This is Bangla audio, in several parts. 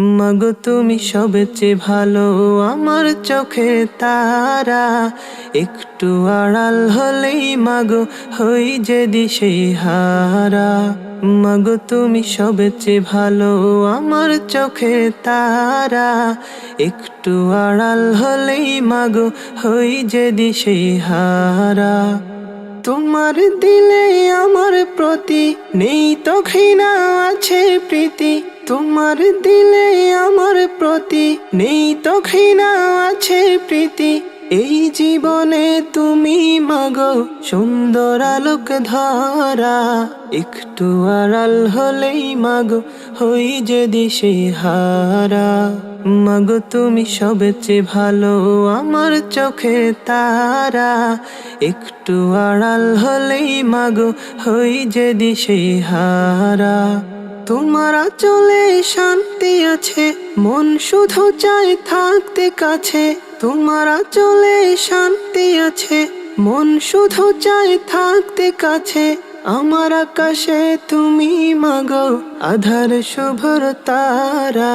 মাগো, তুমি সবচেয়ে ভালো। আমার চোখে তারা একটু আড়াল হলেই মাগো, হই যে দিশে হারা। মাগো, তুমি সবচেয়ে ভালো। আমার চোখে তারা একটু আড়াল হলেই মাগো, হই যে দিশে হারা। তোমার দিলে আমার প্রতি নেই তো ঘৃণা আছে প্রীতি। তোমার দিলে আমার প্রতি নেই তো ঘৃণা, আছে প্রীতি। এই জীবনে তুমি মাগো সুন্দর আলোক ধরা। একটু আড়াল হলেই মাগো হই যে দিশে হারা। মাগো তুমি সবচেয়ে ভালো আমার চোখে তারা। একটু আড়াল হলেই মাগো হই যে দিশে হারা। তোমার চলে শান্তি আছে, মন শুধু চায় থাকতে কাছে। তোমার চলে শান্তি আছে, মন শুধু চায় থাকতে কাছে। আমার আকাশে তুমি মাগো, আধার শুভর তারা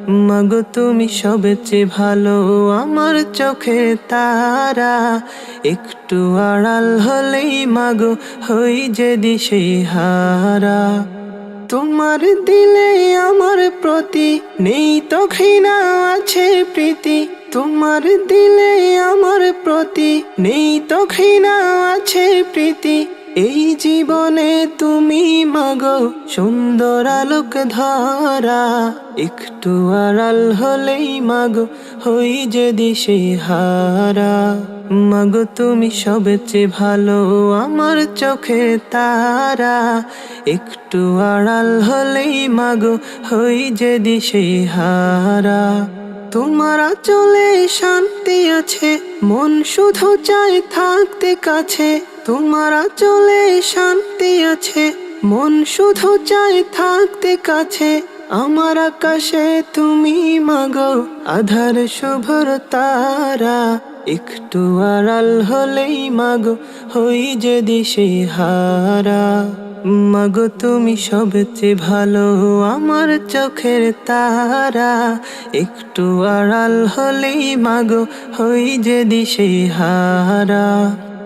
মাগো, তুমি সবচেয়ে ভালো। আমার চোখে তারা একটু আড়াল হলেই মাগো, হই যে দিশে হারা। তোমার দিলে আমার প্রতি নেই তো ঘৃণা, আছে প্রীতি। তোমার দিলে আমার প্রতি নেই তো ঘৃণা, আছে প্রীতি। এই জীবনে তুমি মাগো সুন্দর আলোক ধরা। একটু আড়াল হলেই মাগো, হই যে দিশে হারা। মাগো, তুমি সবচেয়ে ভালো আমার চোখে তারা। একটু আড়াল হলেই মাগো, হই যে দিশে হারা। তোমার চলে শান্তি আছে, মন শুধু চায় থাকতে কাছে। তোমার চলে শান্তি আছে মন শুধু চাই থাকতে কাছে, আমার আকাশে তুমি মাগো আধার শুভর তারা। একটু আড়াল হলেই মাগো হই যে দিশে হারা। মাগো তুমি সবচেয়ে ভালো আমার চোখের তারা। একটু আড়াল হলেই মাগো হই যে দিশে হারা।